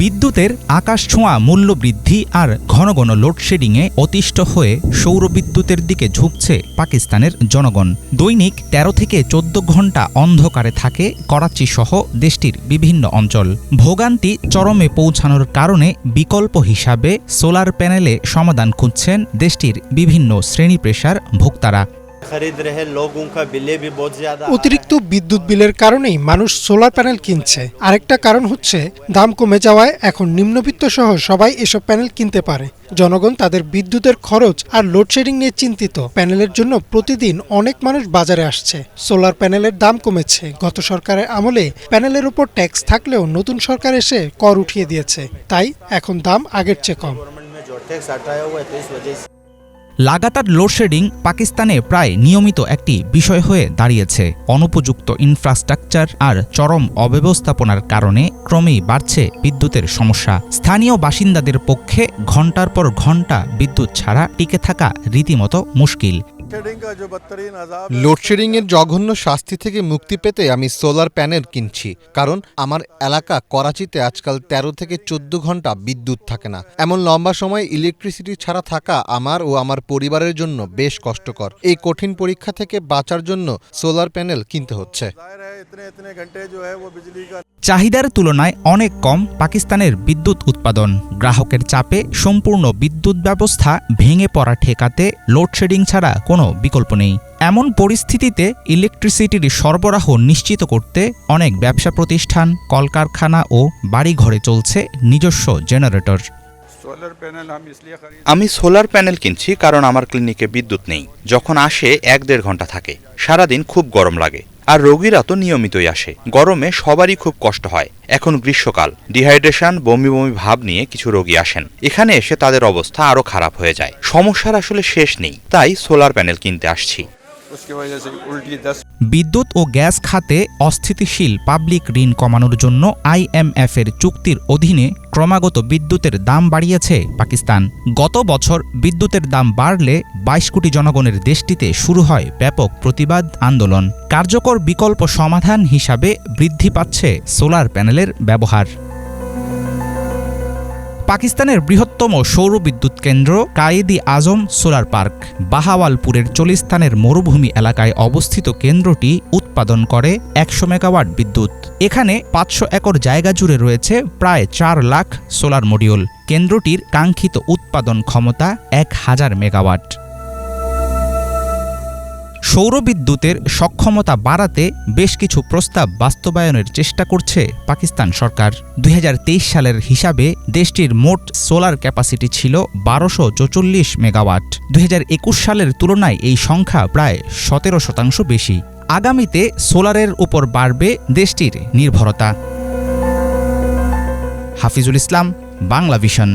বিদ্যুতের আকাশ ছোঁয়া মূল্য বৃদ্ধি আর ঘন ঘন লোডশেডিংয়ে অতিষ্ঠ হয়ে সৌর বিদ্যুতের দিকে ঝুঁকছে পাকিস্তানের জনগণ। দৈনিক ১৩ থেকে চোদ্দ ঘণ্টা অন্ধকারে থাকে করাচি সহ দেশটির বিভিন্ন অঞ্চল। ভোগান্তি চরমে পৌঁছানোর কারণে বিকল্প হিসাবে সোলার প্যানেলে সমাধান খুঁজছেন দেশটির বিভিন্ন শ্রেণি পেশার ভোক্তারা। অতিরিক্ত বিদ্যুৎ বিলের কারণেই মানুষ সোলার প্যানেল কিনছে। আরেকটা কারণ হচ্ছে দাম কমে যাওয়ায় এখন নিম্নবিত্ত সহ সবাই এসব প্যানেল কিনতে পারে। জনগণ তাদের বিদ্যুতের খরচ আর লোডশেডিং নিয়ে চিন্তিত। প্যানেলের জন্য প্রতিদিন অনেক মানুষ বাজারে আসছে। সোলার প্যানেলের দাম কমেছে। গত সরকারের আমলে প্যানেলের উপর ট্যাক্স থাকলেও নতুন সরকার এসে কর উঠিয়ে দিয়েছে। তাই এখন দাম আগের চেয়ে কম। লাগাতার লোডশেডিং পাকিস্তানে প্রায় নিয়মিত একটি বিষয় হয়ে দাঁড়িয়েছে। অনুপযুক্ত ইনফ্রাস্ট্রাকচার আর চরম অব্যবস্থাপনার কারণে ক্রমেই বাড়ছে বিদ্যুতের সমস্যা। স্থানীয় বাসিন্দাদের পক্ষে ঘণ্টার পর ঘণ্টা বিদ্যুৎ ছাড়া টিকে থাকা রীতিমতো মুশকিল। লোডশেডিং এর জঘন্য শাস্তি থেকে মুক্তি পেতে আমি সোলার প্যানেল কিনছি, কারণ আমার এলাকা করাচিতে আজকাল ১৩ থেকে চোদ্দ ঘণ্টা বিদ্যুৎ থাকে না। এমন লম্বা সময় ইলেকট্রিসিটি ছাড়া থাকা আমার ও আমার পরিবারের জন্য বেশ কষ্টকর। এই কঠিন পরীক্ষা থেকে বাঁচার জন্য সোলার প্যানেল কিনতে হচ্ছে। চাহিদার তুলনায় অনেক কম পাকিস্তানের বিদ্যুৎ উৎপাদন। গ্রাহকের চাপে সম্পূর্ণ বিদ্যুৎ ব্যবস্থা ভেঙে পড়া ঠেকাতে লোডশেডিং ছাড়া কোনো বিকল্প নেই। এমন পরিস্থিতিতে ইলেকট্রিসিটির সরবরাহ নিশ্চিত করতে অনেক ব্যবসা প্রতিষ্ঠান কলকারখানা ও বাড়িঘরে চলছে নিজস্ব জেনারেটর। আমি সোলার প্যানেল কিনছি কারণ আমার ক্লিনিকে বিদ্যুৎ নেই। যখন আসে এক দেড় ঘণ্টা থাকে। সারাদিন খুব গরম লাগে। আর রোগীরা তো নিয়মিতই আসে। গরমে সবারই খুব কষ্ট হয়। এখন গ্রীষ্মকাল। ডিহাইড্রেশন বমি বমি ভাব নিয়ে কিছু রোগী আসেন। এখানে এসে তাদের অবস্থা আরও খারাপ হয়ে যায়। সমস্যার আসলে শেষ নেই। তাই সোলার প্যানেল কিনতে আসছি। বিদ্যুৎ ও গ্যাস খাতে অস্থিতিশীল পাবলিক ঋণ কমানোর জন্য আইএমএফ এর চুক্তির অধীনে ক্রমাগত বিদ্যুতের দাম বাড়িয়েছে পাকিস্তান। গত বছর বিদ্যুতের দাম বাড়লে বাইশ কোটি জনগণের দেশটিতে শুরু হয় ব্যাপক প্রতিবাদ আন্দোলন। কার্যকর বিকল্প সমাধান হিসাবে বৃদ্ধি পাচ্ছে সোলার প্যানেলের ব্যবহার। পাকিস্তানের বৃহত্তম সৌর বিদ্যুৎ কেন্দ্র কায়েদি আজম সোলার পার্ক। বাহাওয়ালপুরের চলিস্তানের মরুভূমি এলাকায় অবস্থিত কেন্দ্রটি উৎপাদন করে একশো মেগাওয়াট বিদ্যুৎ। এখানে পাঁচশো একর জায়গা জুড়ে রয়েছে প্রায় চার লাখ সোলার মডিউল। কেন্দ্রটির কাঙ্ক্ষিত উৎপাদন ক্ষমতা এক হাজার মেগাওয়াট। সৌরবিদ্যুতের সক্ষমতা বাড়াতে বেশ কিছু প্রস্তাব বাস্তবায়নের চেষ্টা করছে পাকিস্তান সরকার। দুই হাজার তেইশ সালের হিসাবে দেশটির মোট সোলার ক্যাপাসিটি ছিল বারোশো চৌচল্লিশ মেগাওয়াট। দুই হাজার একুশ সালের তুলনায় এই সংখ্যা প্রায় সতেরো শতাংশ বেশি। আগামীতে সোলারের উপর বাড়বে দেশটির নির্ভরতা। হাফিজুল ইসলাম বাংলা ভিশন